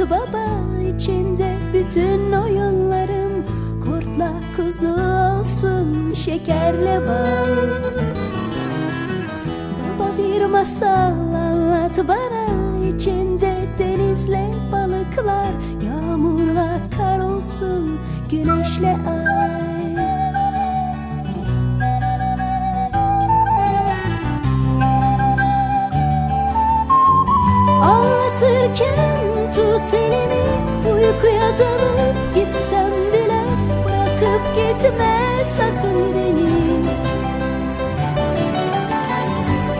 baba içinde bütün oyunlarım Kurtla kuzu olsun şekerle bal. Baba bir masal anlat bana içinde denizle balıklar Yağmurla kar olsun güneşle ay tut elimi Uykuya dalıp gitsem bile Bırakıp gitme sakın beni.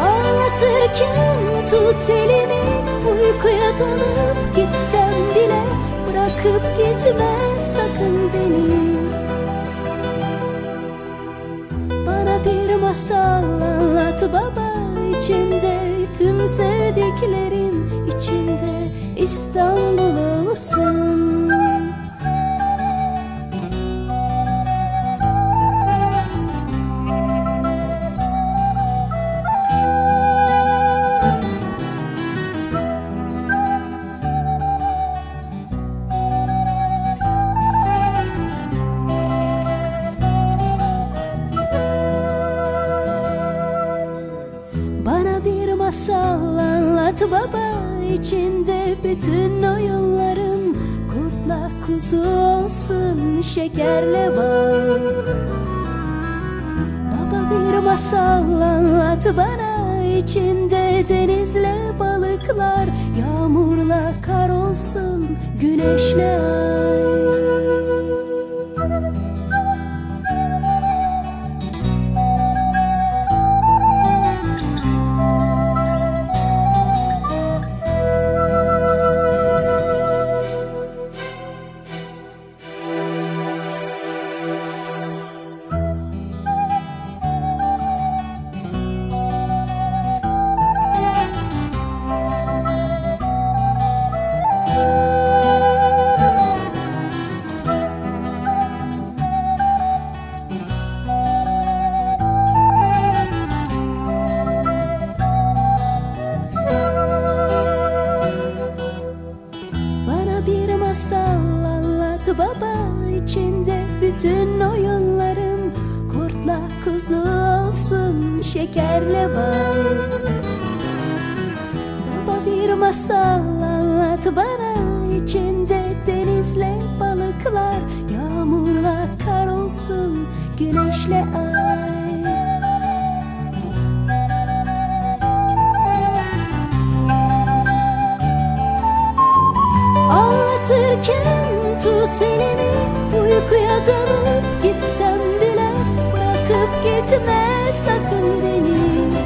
Anlatırken tut elimi Uykuya dalıp gitsem bile Bırakıp gitme sakın beni. Bana bir masal anlat baba içinde tüm sevdiklerim içinde İstanbul Kurtla kuzu olsun şekerle bal Baba bir masal anlat bana içinde denizle balıklar Yağmurla kar olsun güneşle ay anlat baba içinde bütün oyunlarım. Kurtla kuzu olsun şekerle bal. Baba bir masal anlat bana. İçinde denizle balıklar. Yağmurla kar olsun güneşle ay tut elimi Uykuya dalıp gitsem bile Bırakıp gitme sakın beni.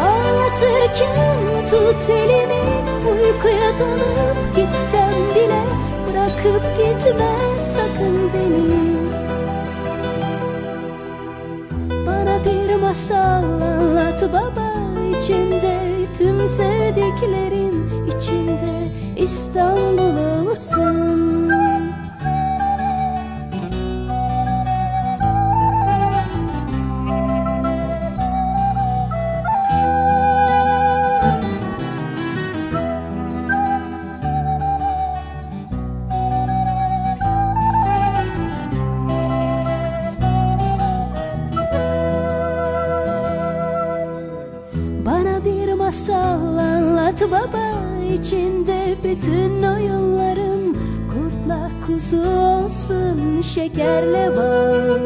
Anlatırken tut elimi Uykuya dalıp gitsem bile Bırakıp gitme sakın beni. Bana bir masal anlat baba içinde tüm sevdiklerim içinde İstanbul olsun içinde bütün oyunlarım Kurtla kuzu olsun şekerle bal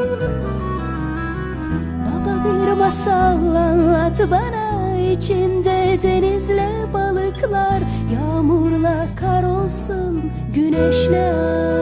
Baba bir masal anlat bana içinde denizle balıklar Yağmurla kar olsun güneşle ay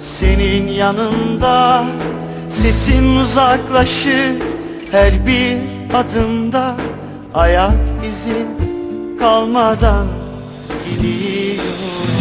senin yanında Sesin uzaklaşır her bir adımda. Ayak izin kalmadan gidiyorum